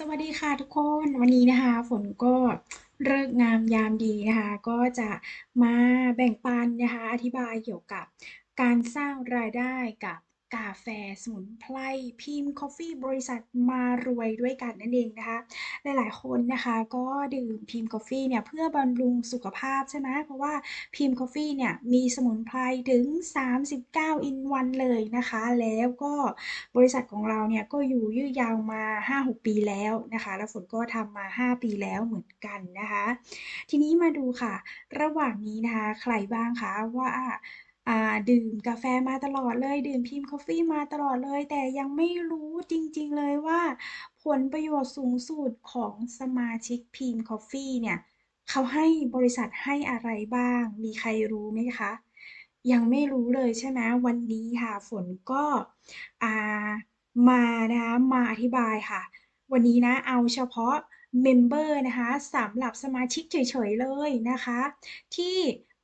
สวัสดีค่ะทุกคนวันนี้นะคะ ฝนก็เลิกงามยามดีนะคะ ก็จะมาแบ่งปันนะคะ อธิบายเกี่ยวกับการสร้างรายได้กับ กาแฟสมุนไพรพิมพ์คอฟฟี่บริษัทมารวยด้วยกันนั่นเองนะคะ หลายๆคนนะคะก็ดื่มพิมพ์คอฟฟี่เนี่ยเพื่อบำรุงสุขภาพใช่ไหมเพราะว่าพิมพ์คอฟฟี่เนี่ยมีสมุนไพรถึง 39 อินวันเลยนะคะ แล้วก็บริษัทของเราเนี่ยก็อยู่ยืดยาวมา 5-6 ปีแล้วนะคะ แล้วฝนก็ทำมา 5 ปีแล้วเหมือนกันนะคะ ทีนี้มาดูค่ะ ระหว่างนี้นะคะ ใครบ้างคะว่า ดื่มกาแฟมาตลอดเลย ดื่มพิมพ์คอฟฟี่มาตลอดเลย แต่ยังไม่รู้จริง ๆ เลยว่า ผลประโยชน์สูงสุดของสมาชิกพิมพ์คอฟฟี่เนี่ย เขาให้ บริษัทให้อะไรบ้าง มีใครรู้ไหมคะ ยังไม่รู้เลยใช่ไหม วันนี้ค่ะ ฝนก็มานะคะ มาอธิบายค่ะ วันนี้นะ เอาเฉพาะ เมมเบอร์ นะคะ สำหรับสมาชิกเฉย ๆ เลยนะคะ ที่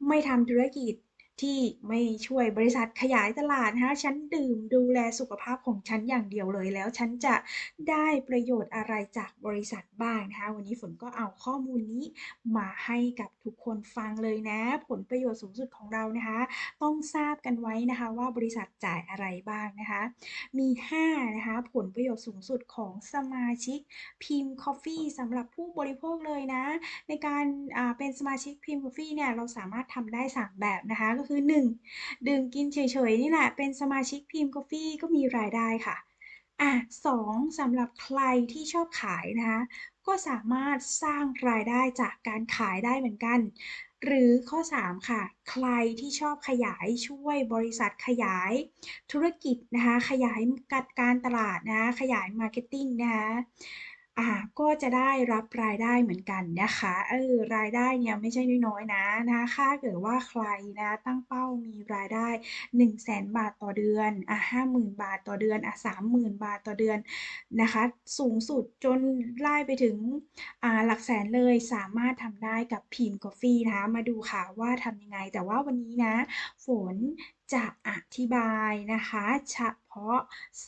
ไม่ทำธุรกิจ ที่ไม่ช่วยบริษัทขยายตลาดนะคะฉันดื่มดูแลสุขภาพของฉันอย่างเดียวเลย แล้วฉันจะได้ประโยชน์อะไรจากบริษัทบ้างนะคะวันนี้ฝนก็เอาข้อมูลนี้มาให้กับทุกคนฟังเลยนะ ผลประโยชน์สูงสุดของเรานะคะ ต้องทราบกันไว้นะคะว่าบริษัทจ่ายอะไรบ้างนะคะ มี5นะคะผลประโยชน์สูงสุดของสมาชิกพิมพ์คอฟฟี่สำหรับผู้บริโภคเลยนะ ในการเป็นสมาชิกพิมพ์คอฟฟี่เนี่ยเราสามารถทำได้ 3 แบบนะคะก็คือ 1. ดื่มกินเฉยๆ นี่แหละ เป็นสมาชิกพิมพ์กาแฟก็มีรายได้ค่ะอะสองสำหรับใครที่ชอบขายนะคะก็สามารถสร้างรายได้จากการขายได้เหมือนกัน หรือข้อ 3 ค่ะ ใครที่ชอบขยายช่วยบริษัทขยาย ธุรกิจนะคะขยายกัดการตลาดนะขยายมาร์เก็ตติ้งนะคะ อ่าก็จะได้รับรายได้เหมือนกันนะคะเออรายได้เนี่ยไม่ใช่น้อยๆนะนะคะถ้าเกิดว่าใครนะตั้งเป้ามีรายได้ 1 0 0 0 0แสนบาทต่อเดือนอะห้าหมื่นบาทต่อเดือนอะสามหมื่นบาทต่อเดือนนะคะ สูงสุดจนไล่ไปถึงอ่าหลักแสนเลยสามารถทำได้กับพิมกาแฟนะคะมาดูค่ะว่าทำยังไง แต่ว่าวันนี้นะ ฝนจะอธิบายนะคะเฉพาะ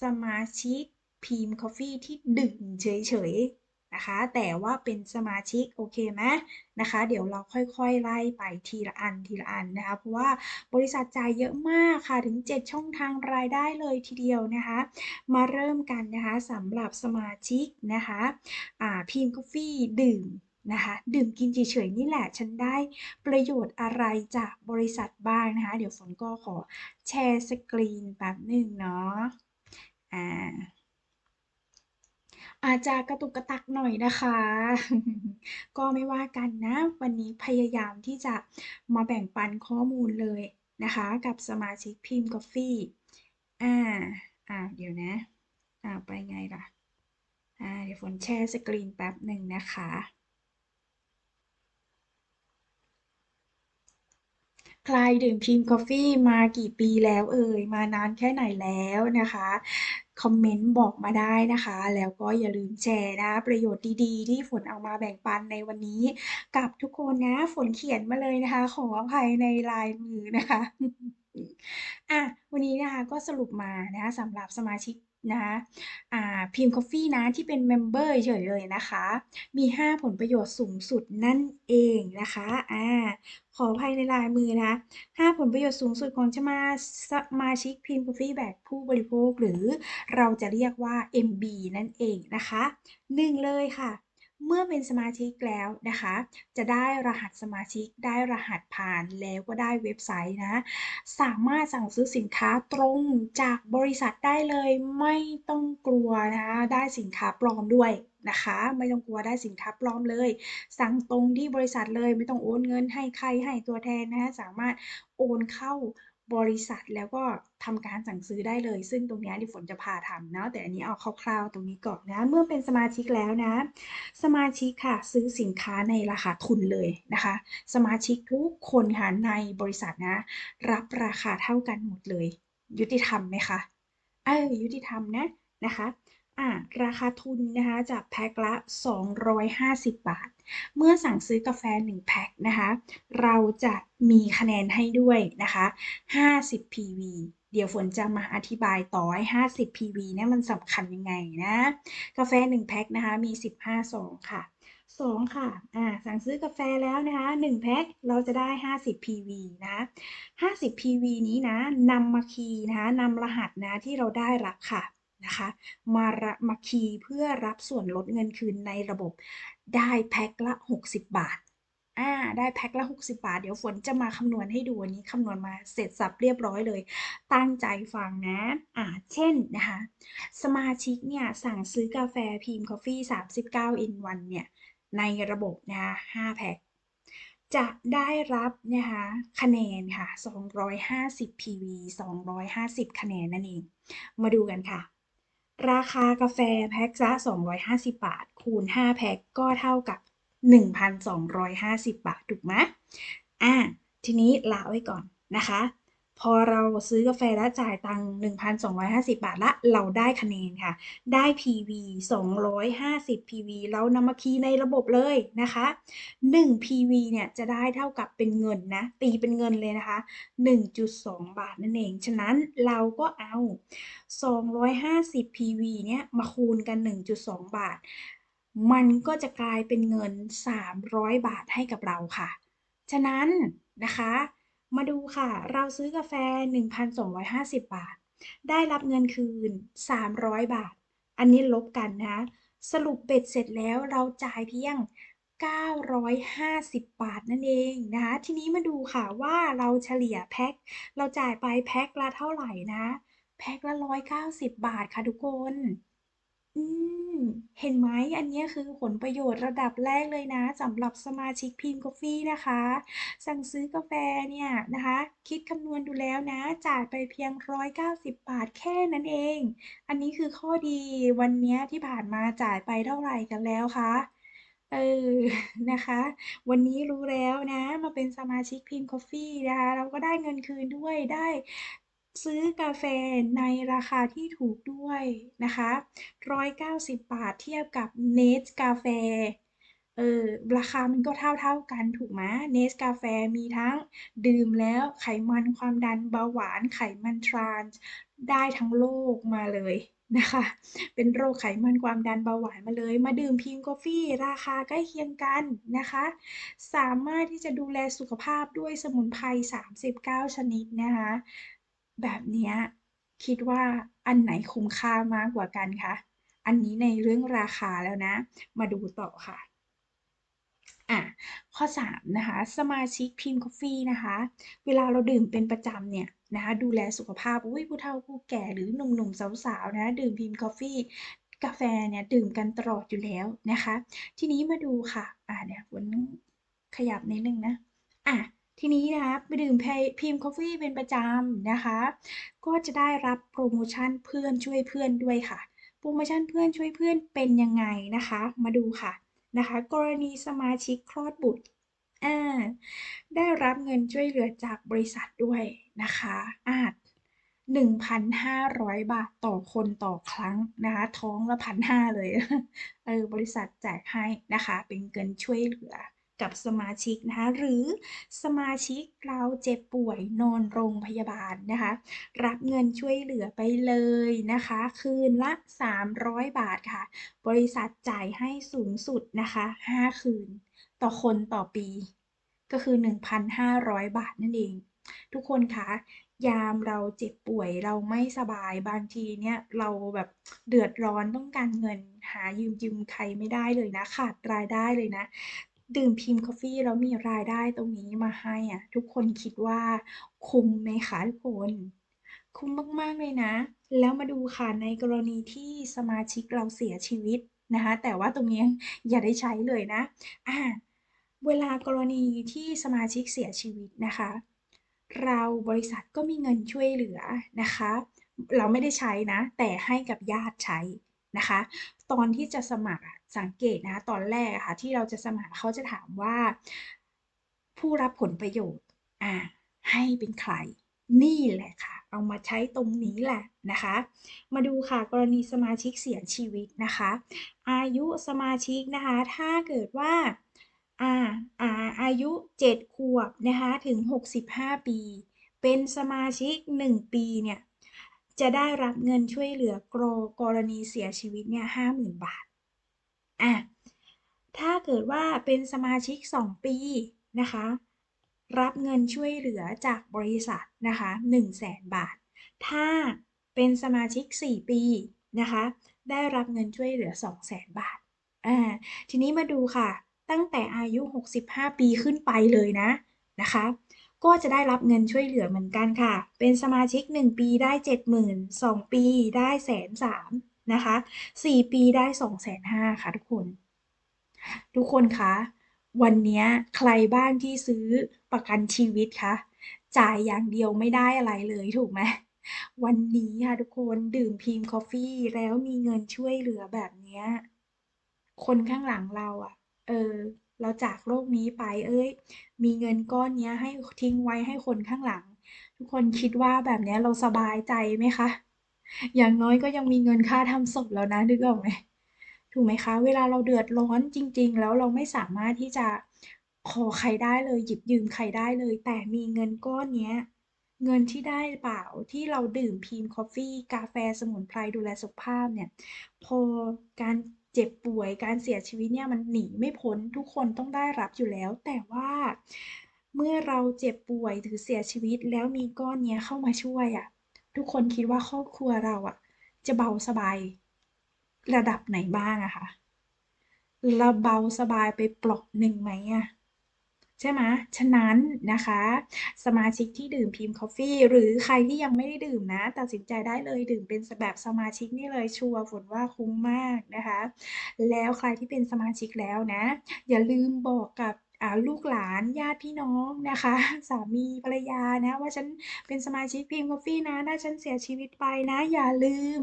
สมาชิก พิมคอฟฟี่ที่ดื่มเฉยๆนะคะ แต่ว่าเป็นสมาชิกโอเคไหมนะคะ เดี๋ยวเราค่อยๆไล่ไปทีละอันทีละอันนะคะ เพราะว่าบริษัทจ่ายเยอะมากค่ะถึง 7 ช่องทางรายได้เลยทีเดียวนะคะ มาเริ่มกันนะคะสำหรับสมาชิกนะคะพิมพ์กาแฟดื่มนะคะดื่มกินเฉยๆนี่แหละฉันได้ประโยชน์อะไรจากบริษัทบ้างนะคะ เดี๋ยวฝนก็ขอแชร์สกรีนแป๊บหนึ่งเนาะอ่า อาจจะกระตุกกระตักหน่อยนะคะ ก็ไม่ว่ากันนะ วันนี้พยายามที่จะมาแบ่งปันข้อมูลเลยนะคะ กับสมาชิกพิมพ์กาแฟอ่าอ่าเดี๋ยวนะอ่าไปไงล่ะอ่าเดี๋ยวฝนแชร์สกรีนแป๊บหนึ่งนะคะ ใครดื่มพิมพ์กาแฟมากี่ปีแล้วเอ่ย มานานแค่ไหนแล้วนะคะคอมเมนต์บอกมาได้นะคะ แล้วก็อย่าลืมแชร์นะ ประโยชน์ดีๆ ที่ฝนเอามาแบ่งปันในวันนี้ กับทุกคนนะ ฝนเขียนมาเลยนะคะ ขออภัยในลายมือนะคะอะวันนี้นะคะก็สรุปมานะคะสำหรับสมาชิก นะอ่าพิมพ์คอฟฟี่นะที่เป็นเมมเบอร์เฉยเลยนะคะ มี 5 ผลประโยชน์สูงสุดนั่นเองนะคะอ่าขออภัยในลายมือนะ5ผลประโยชน์สูงสุดของจะมาสมาชิกพิมพ์คอฟฟี่แบบผู้บริโภค หรือเราจะเรียกว่า MB นั่นเองนะคะ 1 เลยค่ะ เมื่อเป็นสมาชิกแล้วนะคะ จะได้รหัสสมาชิก ได้รหัสผ่านแล้วก็ได้เว็บไซต์นะ สามารถสั่งซื้อสินค้าตรงจากบริษัทได้เลยไม่ต้องกลัวนะได้สินค้าปลอมด้วยนะคะไม่ต้องกลัวได้สินค้าปลอมเลย สั่งตรงที่บริษัทเลยไม่ต้องโอนเงินให้ใครให้ตัวแทนนะสามารถโอนเข้า บริษัทแล้วก็ทำการสั่งซื้อได้เลย ซึ่งตรงนี้ดิฝนจะพาทำนะแต่อันนี้เอาคร่าวๆตรงนี้ก่อนนะเมื่อเป็นสมาชิกแล้วนะ สมาชิกค่ะซื้อสินค้าในราคาทุนเลยนะคะ สมาชิกทุกคนค่ะในบริษัทนะ รับราคาเท่ากันหมดเลย ยุติธรรมไหมคะเออยุติธรรมนะนะคะ อะราคาทุนนะคะจากแพ็คละ 250 บาท เมื่อสั่งซื้อกาแฟ 1 แพ็คนะคะ เราจะมีคะแนนให้ด้วยนะคะ 50 PV เดี๋ยวฝนจะมาอธิบายต่อให้ 50 PV เนี่ยมันสำคัญยังไงนะ กาแฟ 1 แพ็คนะคะ มี 15ซองค่ะ 2 ค่ะ อ่า สั่งซื้อกาแฟแล้วนะคะ 1 แพ็ค เราจะได้ 50 PV นะ 50 PV นี้นะนำมาคีย์นะคะนำรหัสนะที่เราได้รับค่ะ นะคะมาระมาคีเพื่อรับส่วนลดเงินคืนในระบบได้แพ็คละ 60 บาทอ่าได้แพ็คละ 60 บาท เดี๋ยวฝนจะมาคำนวณให้ดูวันนี้คำนวณมาเสร็จสับเรียบร้อยเลย ตั้งใจฟังนะอ่าเช่นนะคะ สมาชิกเนี่ย สั่งซื้อกาแฟพีมคอฟฟี่39 in 1เนี่ย ในระบบนะคะ5แพ็คจะได้รับนะคะคะแนนค่ะ 250 PV 250 คะแนนนั่นเอง มาดูกันค่ะ ราคากาแฟแพ็คละ250 บาท คูณ 5 แพ็คก็เท่ากับ 1,250 บาท ถูกไหมอ่า ทีนี้ละไว้ก่อนนะคะ พอเราซื้อกาแฟแล้วจ่ายตังค์1,250 บาทละ เราได้คะแนนค่ะ ได้ PV 250 PV เรานำมาคีย์ในระบบเลยนะคะ 1 PV เนี่ยจะได้เท่ากับเป็นเงินนะ ตีเป็นเงินเลยนะคะ 1.2 บาทนั่นเอง ฉะนั้นเราก็เอา 250 PV เนี่ยมาคูณกัน 1.2 บาท มันก็จะกลายเป็นเงิน 300 บาทให้กับเราค่ะ ฉะนั้นนะคะ มาดูค่ะ เราซื้อกาแฟ 1,250 บาท ได้รับเงินคืน 300 บาท อันนี้ลบกันนะ สรุปเบ็ดเสร็จแล้วเราจ่ายเพียง 950 บาทนั่นเองนะคะ ทีนี้มาดูค่ะว่าเราเฉลี่ยแพ็ค เราจ่ายไปแพ็คละเท่าไหร่นะ แพ็คละ 190 บาทค่ะทุกคน อืม เห็นไหมอันนี้คือผลประโยชน์ระดับแรกเลยนะสำหรับสมาชิกพิมพ์กาแฟนะคะ สั่งซื้อกาแฟเนี่ยนะคะ คิดคำนวณดูแล้วนะ จ่ายไปเพียง 190 บาทแค่นั้นเอง อันนี้คือข้อดีวันนี้ที่ผ่านมาจ่ายไปเท่าไหร่กันแล้วคะ เออ นะคะ วันนี้รู้แล้วนะ มาเป็นสมาชิกพิมพ์กาแฟนะคะ เราก็ได้เงินคืนด้วยได้ ซื้อกาแฟในราคาที่ถูกด้วยนะคะ 190 บาทเทียบกับเนสกาแฟเออราคามันก็เท่าๆกันถูกไหมเนสกาแฟมีทั้งดื่มแล้วไขมันความดันเบาหวานไขมันทรานส์ได้ทั้งโลกมาเลยนะคะ เป็นโรคไขมันความดันเบาหวานมาเลย มาดื่มพิมพ์กาแฟราคาใกล้เคียงกันนะคะ สามารถที่จะดูแลสุขภาพด้วยสมุนไพร 39 ชนิดนะคะ แบบเนี้ยคิดว่าอันไหนคุ้มค่ามากกว่ากันคะ อันนี้ในเรื่องราคาแล้วนะ มาดูต่อค่ะอะข้อ3นะคะสมาชิกพิมพ์กาแฟนะคะ เวลาเราดื่มเป็นประจำเนี่ยนะคะดูแลสุขภาพอุ๊ยผู้เฒ่าผู้แก่หรือหนุ่มๆสาวๆนะดื่มพิมพ์กาแฟกาแฟเนี่ยดื่มกันตลอดอยู่แล้วนะคะ ทีนี้มาดูค่ะอ่าเนี่ยฝนขยับนิดนึงนะอะ ทีนี้นะคะไปดื่มพิมพ์กาแฟเป็นประจำนะคะ ก็จะได้รับโปรโมชั่นเพื่อนช่วยเพื่อนด้วยค่ะ โปรโมชั่นเพื่อนช่วยเพื่อนเป็นยังไงนะคะ มาดูค่ะนะคะ กรณีสมาชิกคลอดบุตรได้รับเงินช่วยเหลือจากบริษัทด้วยนะคะอาจ1,500 บาทต่อคนต่อครั้งนะคะ ท้องละพันห้าเลย เออบริษัทแจกให้นะคะ เป็นเงินช่วยเหลือ กับสมาชิกนะคะหรือสมาชิกเราเจ็บป่วยนอนโรงพยาบาลนะคะ รับเงินช่วยเหลือไปเลยนะคะ คืนละ 300 บาทค่ะ บริษัทจ่ายให้สูงสุดนะคะ 5 คืน ต่อคนต่อปี ก็คือ 1,500 บาทนั่นเอง ทุกคนคะยามเราเจ็บป่วยเราไม่สบายบางทีเนี่ยเราแบบเดือดร้อนต้องการเงินหายืมยืมใครไม่ได้เลยนะ ขาดรายได้เลยนะ ดื่มพิมพ์กาแฟแล้วมีรายได้ตรงนี้มาให้อะ ทุกคนคิดว่าคุ้มไหมคะทุกคน คุ้มมาก ๆ เลยนะ แล้วมาดูค่ะในกรณีที่สมาชิกเราเสียชีวิตนะคะ แต่ว่าตรงนี้อย่าได้ใช้เลยนะ อ่า เวลากรณีที่สมาชิกเสียชีวิตนะคะ เราบริษัทก็มีเงินช่วยเหลือนะคะ เราไม่ได้ใช้นะ แต่ให้กับญาติใช้ นะคะ ตอนที่จะสมัครสังเกตนะคะตอนแรกะค่ะที่เราจะสมัครเขาจะถามว่า ผู้รับผลประโยชน์อ่าให้เป็นใครนี่แหละค่ะ เอามาใช้ตรงนี้แหละนะคะ มาดูค่ะกรณีสมาชิกเสียชีวิตนะคะ อายุสมาชิกนะคะ ถ้าเกิดว่าอ่าอ่าอายุ 7 ขวบนะคะถึง 65 ปีเเป็นสมาชิก 1 ปีเนี่ย จะได้รับเงินช่วยเหลือกรกรณีเสียชีวิตเนี่ย50,000บาทอะถ้าเกิดว่าเป็นสมาชิก 2 ปีนะคะ รับเงินช่วยเหลือจากบริษัทนะคะ100,000 บาท ถ้าเป็นสมาชิก 4 ปีนะคะ ได้รับเงินช่วยเหลือ 200,000 บาทอ่าทีนี้มาดูค่ะ ตั้งแต่อายุ 65 ปีขึ้นไปเลยนะนะคะ ก็จะได้รับเงินช่วยเหลือเหมือนกันค่ะ เป็นสมาชิก 1 ปีได้ 70,000 2 ปีได้แสนสามนะคะ 4 ปีได้2 5 0 0 0ค่ะทุกคน ทุกคนคะวันนี้ใครบ้างที่ซื้อประกันชีวิตคะจ่ายอย่างเดียวไม่ได้อะไรเลยถูกไหมวันนี้ค่ะทุกคนดื่มพรีมคอฟฟี่แล้วมีเงินช่วยเหลือแบบนี้คนข้างหลังเราอะเออ เราจากโลกนี้ไป เอ้ย มีเงินก้อนเนี้ยให้ทิ้งไว้ให้คนข้างหลัง ทุกคนคิดว่าแบบเนี้ยเราสบายใจไหมคะ อย่างน้อยก็ยังมีเงินค่าทำศพแล้วนะนึกออกไหมถูกไหมคะ เวลาเราเดือดร้อนจริง ๆ แล้วเราไม่สามารถที่จะขอใครได้เลยหยิบยืมใครได้เลย แต่มีเงินก้อนเนี้ยเงินที่ได้เปล่าที่เราดื่มพีมคอฟฟี่ กาแฟสมุนไพรดูแลสุขภาพเนี่ย พอการ เจ็บป่วยการเสียชีวิตเนี่ยมันหนีไม่พ้นทุกคนต้องได้รับอยู่แล้ว แต่ว่าเมื่อเราเจ็บป่วยหรือเสียชีวิตแล้วมีก้อนเนี้ยเข้ามาช่วยอะทุกคนคิดว่าครอบครัวเราอะจะเบาสบายระดับไหนบ้างอะคะเราเบาสบายไปเปลอกหนึ่งไหมอะ ใช่ไหมฉะนั้นนะคะ สมาชิกที่ดื่มพรีมคอฟฟี่หรือใครที่ยังไม่ได้ดื่มนะ ตัดสินใจได้เลยดื่มเป็นแบบสมาชิกนี่เลยชัวร์ฝนว่าคุ้มมากนะคะ แล้วใครที่เป็นสมาชิกแล้วนะ อย่าลืมบอกกับลูกหลานญาติพี่น้องนะคะ สามีภรรยานะ ว่าฉันเป็นสมาชิกพรีมคอฟฟี่นะถ้าฉันเสียชีวิตไปนะ อย่าลืม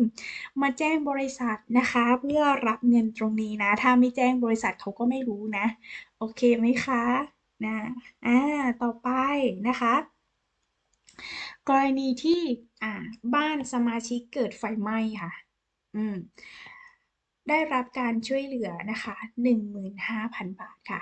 มาแจ้งบริษัทนะคะ เพื่อรับเงินตรงนี้นะ ถ้าไม่แจ้งบริษัทเขาก็ไม่รู้นะ โอเคไหมคะ นะอ่าต่อไปนะคะ กรณีที่อ่าบ้านสมาชิกเกิดไฟไหม้ค่ะ อืมได้รับการช่วยเหลือนะคะ 15,000 บาทค่ะ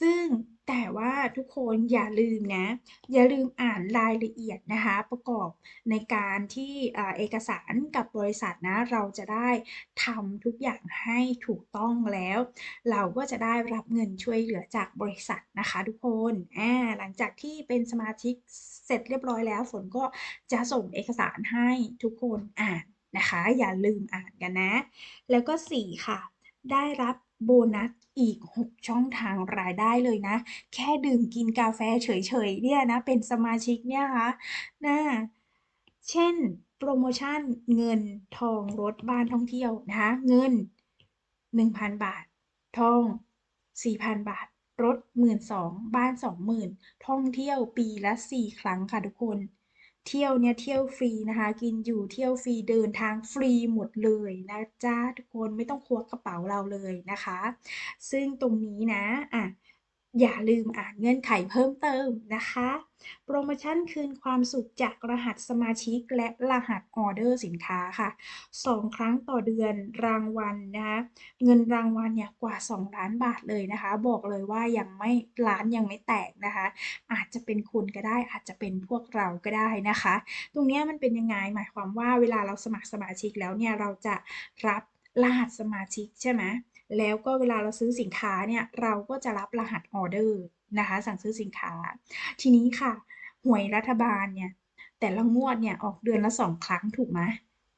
ซึ่งแต่ว่าทุกคนอย่าลืมนะ อย่าลืมอ่านรายละเอียดนะคะ ประกอบในการที่เอกสารกับบริษัทนะ เราจะได้ทำทุกอย่างให้ถูกต้องแล้ว เราก็จะได้รับเงินช่วยเหลือจากบริษัทนะคะทุกคนอ่าหลังจากที่เป็นสมาชิกเสร็จเรียบร้อยแล้ว ฝนก็จะส่งเอกสารให้ทุกคนอ่านนะคะ อย่าลืมอ่านกันนะ แล้วก็ 4 ค่ะ ได้รับ โบนัสอีก 6 ช่องทางรายได้เลยนะ แค่ดื่มกินกาแฟเฉยๆเนี่ยนะ เป็นสมาชิกเนี่ยคะนะเช่น โปรโมชั่นเงินทองรถบ้านท่องเที่ยวนะคะเงิน 1,000 บาท ทอง 4,000 บาท รถ 12,000 บ้าน 20,000 ท่องเที่ยวปีละ 4 ครั้งค่ะทุกคน เที่ยวเนี่ยเที่ยวฟรีนะคะ กินอยู่เที่ยวฟรีเดินทางฟรีหมดเลยนะจ๊ะทุกคนไม่ต้องควักกระเป๋าเราเลยนะคะ ซึ่งตรงนี้นะอะ อย่าลืมอ่านเงื่อนไขเพิ่มเติมนะคะ โปรโมชั่นคืนความสุขจากรหัสสมาชิกและรหัสออเดอร์สินค้าค่ะ 2 ครั้งต่อเดือนรางวัลนะคะเงินรางวัลเนี่ยกว่า 2 ล้านบาทเลยนะคะ บอกเลยว่ายังไม่ล้านยังไม่แตกนะคะ อาจจะเป็นคุณก็ได้อาจจะเป็นพวกเราก็ได้นะคะ ตรงนี้มันเป็นยังไงหมายความว่าเวลาเราสมัครสมาชิกแล้วเนี่ยเราจะรับรหัสสมาชิกใช่ไหม แล้วก็เวลาเราซื้อสินค้าเนี่ยเราก็จะรับรหัสออเดอร์นะคะสั่งซื้อสินค้า ทีนี้ค่ะ หวยรัฐบาลเนี่ยแต่ละงวดเนี่ยออกเดือนละ2ครั้งถูกไหม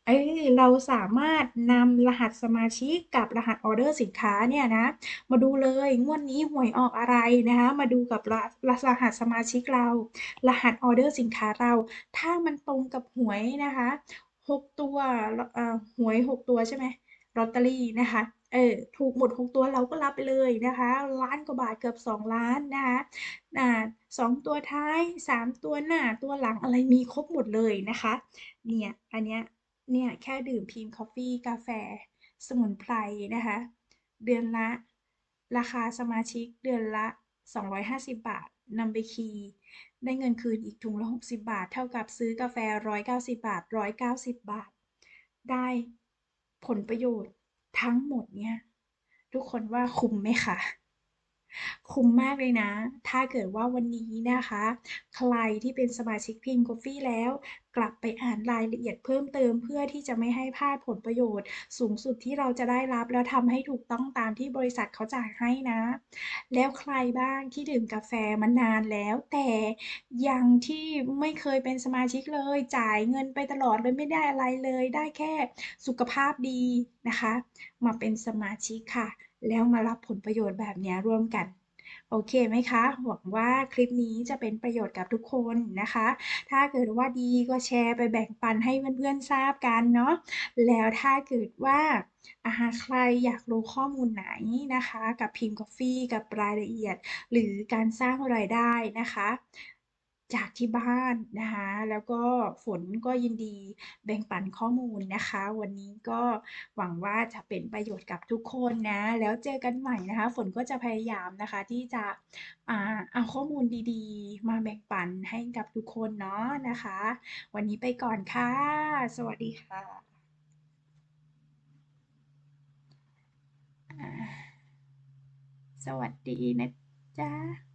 เอ้ยเราสามารถนำรหัสสมาชิกกับรหัสออเดอร์สินค้าเนี่ยนะมาดูเลยงวดนี้หวยออกอะไรนะคะมาดูกับรรหัสสมาชิกเรา รหัสออเดอร์สินค้าเรา ถ้ามันตรงกับหวยนะคะ 6 ตัวหวย 6 ตัวใช่ไหมลอตเตอรี่นะคะ เออถูกหมด 6 ตัวเราก็รับไปเลยนะคะ ล้านกว่าบาทเกือบ 2 ล้านนะคะอ่า2ตัวท้าย 3 ตัวหน้าตัวหลังอะไรมีครบหมดเลยนะคะ เนี่ยอันเนี้ยเนี่ยแค่ดื่มพีมคอฟฟี่กาแฟ สมุนไพรนะคะ เดือนละ ราคาสมาชิกเดือนละ 250 บาทนำไปคีได้เงินคืนอีกถุงละ 60 บาท เท่ากับซื้อกาแฟ 190 บาท 190 บาท ได้ผลประโยชน์ ทั้งหมดเนี่ย ทุกคนว่าคุ้มไหมคะ คุ้มมากเลยนะ ถ้าเกิดว่าวันนี้นะคะ ใครที่เป็นสมาชิก Pink Coffee แล้ว กลับไปอ่านรายละเอียดเพิ่มเติม เพื่อที่จะไม่ให้พลาดผลประโยชน์ สูงสุดที่เราจะได้รับ แล้วทำให้ถูกต้องตามที่บริษัทเขาจ่ายให้นะ แล้วใครบ้างที่ดื่มกาแฟมานานแล้ว แต่ยังที่ไม่เคยเป็นสมาชิกเลย จ่ายเงินไปตลอดเลยไม่ได้อะไรเลย ได้แค่สุขภาพดีนะคะ มาเป็นสมาชิกค่ะ แล้วมารับผลประโยชน์แบบนี้ร่วมกันโอเคไหมคะ หวังว่าคลิปนี้จะเป็นประโยชน์กับทุกคนนะคะ ถ้าเกิดว่าดีก็แชร์ไปแบ่งปันให้เพื่อนๆทราบกันเนาะ แล้วถ้าเกิดว่าอ่าใครอยากรู้ข้อมูลไหนนะคะ กับ Pink Coffee กับรายละเอียด หรือการสร้างรายได้นะคะ จากที่บ้านนะคะ แล้วก็ฝนก็ยินดีแบ่งปันข้อมูลนะคะ วันนี้ก็หวังว่าจะเป็นประโยชน์กับทุกคนนะ แล้วเจอกันใหม่นะคะ ฝนก็จะพยายามนะคะที่จะอเอาข้อมูลดีๆ มาแบ่งปันให้กับทุกคนเนาะนะคะ วันนี้ไปก่อนค่ะ สวัสดีค่ะสวัสดีนะจ๊ะ